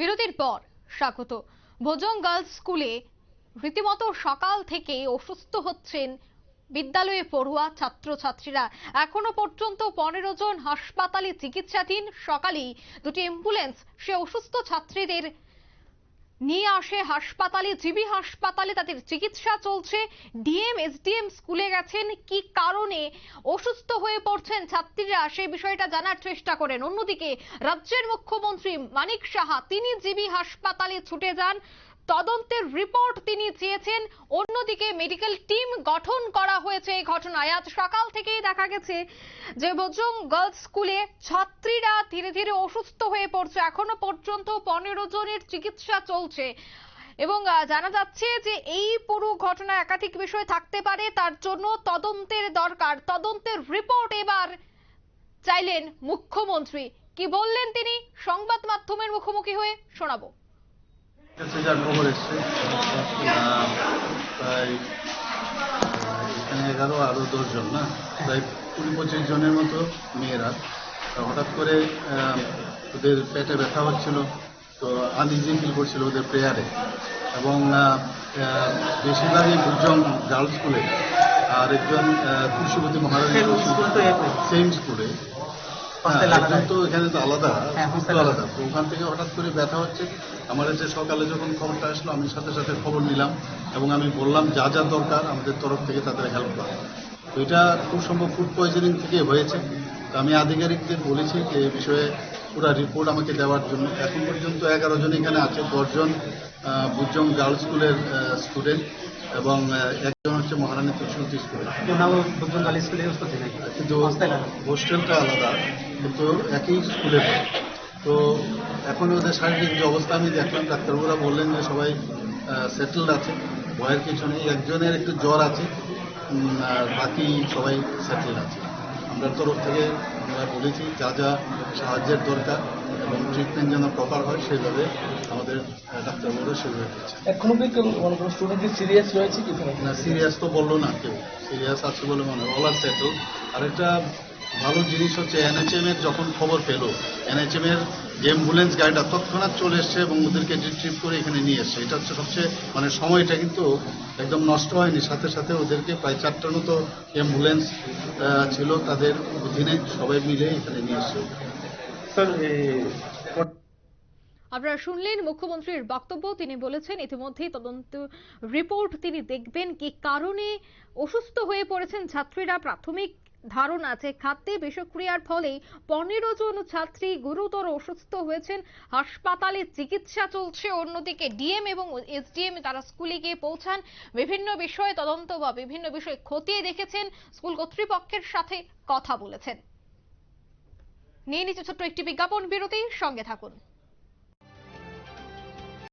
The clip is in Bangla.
বিরতির পর স্বাগত। ভোজং গার্লস স্কুলে রীতিমতো সকাল থেকে অসুস্থ হচ্ছেন বিদ্যালয়ে পড়ুয়া ছাত্রছাত্রীরা। এখনও পর্যন্ত পনেরো জন হাসপাতালে চিকিৎসাধীন। সকালেই দুটি অ্যাম্বুলেন্স, সে অসুস্থ ছাত্রীদের নিয়ে আসে হাসপাতালে, জিবি হাসপাতালে তাদের চিকিৎসা চলছে। ডিএম, এসডিএম স্কুলে গেছেন। কি কারণে অসুস্থ হয়ে পড়ছেন ছাত্রীরা? সেই বিষয়টা জানার চেষ্টা করেন। অন্যদিকে রাজ্যের মুখ্যমন্ত্রী মানিক সাহা, তিনি জিবি হাসপাতালে ছুটে যান। তদন্তের রিপোর্ট তিনি চেয়েছেন। অন্যদিকে মেডিকেল টিম গঠন করা হয়েছে এই ঘটনায়। আজ সকাল থেকেই দেখা গেছে যে বজং গার্লস স্কুলে ছাত্রীরা ধীরে ধীরে অসুস্থ হয়ে পড়ছে। এখনও পর্যন্ত পনেরো জনের চিকিৎসা চলছে। এবং জানা যাচ্ছে যে এই পুরো ঘটনা একাধিক বিষয় থাকতে পারে। তার জন্য তদন্তের দরকার। তদন্তের রিপোর্ট এবার চাইলেন মুখ্যমন্ত্রী। কি বললেন তিনি? সংবাদ মাধ্যমের মুখোমুখি হয়ে শোনাবো। খবর এসছে প্রায় এখানে এগারো আরও দশজন না? প্রায় কুড়ি পঁচিশ জনের মতো মেয়েরা। হঠাৎ করে ওদের পেটে ব্যথা হচ্ছিল তো আনইজি ফিল করছিল ওদের প্রেয়ারে। এবং বেশিরভাগই বুজং গার্লস স্কুলে আর একজন তুলসীবতী মহারাজ সেম স্কুলে। তো এখানে তো আলাদা আলাদা। তো ওখান থেকে হঠাৎ করে ব্যথা হচ্ছে। আমার কাছে সকালে যখন খবরটা আসলো আমি সাথে সাথে খবর নিলাম এবং আমি বললাম যা যা দরকার আমাদের তরফ থেকে তাদের হেল্প করা। তো এটা খুব সম্ভব ফুড পয়জনিং থেকে হয়েছে। তো আমি আধিকারিকদের বলেছি যে এই বিষয়ে পুরো রিপোর্ট আমাকে দেওয়ার জন্য। এখন পর্যন্ত এগারো জন এখানে আছে দশজন বুজং গার্লস স্কুলের স্টুডেন্ট এবং একজন হচ্ছে মহারানী তুলসী স্কুলের। কিন্তু হোস্টেলটা আলাদা। কিন্তু একই স্কুলে পড়ে। তো এখন ওদের শারীরিক যে অবস্থা আমি দেখলাম ডাক্তারবাবুরা বললেন যে সবাই সেটেলড আছে। ভয়ের কিছু নেই একজনের একটু জ্বর আছে আর বাকি সবাই সেটেলড আছে। আমরা তরফ থেকে আমরা বলেছি যা যা সাহায্যের দরকার এবং ট্রিটমেন্ট যেন প্রপার হয় সেইভাবে আমাদের ডাক্তারবাবুরা সেভাবে এখনও কি স্টুডেন্ট সিরিয়াস রয়েছে কি না সিরিয়াস তো বলল না কেউ। সিরিয়াস আছে বলে মনে হয় অল আর সেটেল আর একটা ভালো জিনিস হচ্ছে এনএচএম এর যখন খবর পেল এনএচএম এর যে অ্যাম্বুলেন্স গাড়িটা তৎক্ষণাৎ চলে এসছে এবং ওদেরকে রিট্রিভ করে এখানে নিয়ে এসছে এটা হচ্ছে সবচেয়ে মানে সময়টা কিন্তু একদম নষ্ট হয়নি। সাথে সাথে ওদেরকে প্রায় চারটার মতো অ্যাম্বুলেন্স আহ, ছিল তাদের অধীনে সবাই মিলে এখানে নিয়ে এসছে। স্যার আপনারা শুনলেন মুখ্যমন্ত্রীর বক্তব্য তিনি বলেছেন ইতিমধ্যেই তদন্ত রিপোর্ট তিনি দেখবেন কি কারণে অসুস্থ হয়ে পড়েছেন ছাত্রীরা প্রাথমিক ধারণা আছে খাদ্যে বিষক্রিয়ার ফলে পনেরো জন ছাত্রী গুরুতর অসুস্থ হয়েছেন। হাসপাতালে চিকিৎসা চলছে, অন্যদিকে ডিএম এবং এসডিএম তারা স্কুলে গিয়ে পৌঁছান। বিভিন্ন বিষয়ে তদন্ত বা বিভিন্ন বিষয়ে খতিয়ে দেখেছেন। স্কুল কর্তৃপক্ষের সাথে কথা বলেছেন। নিয়ে নিচ্ছে ছোট্ট একটি বিজ্ঞাপন বিরতি, সঙ্গে থাকুন।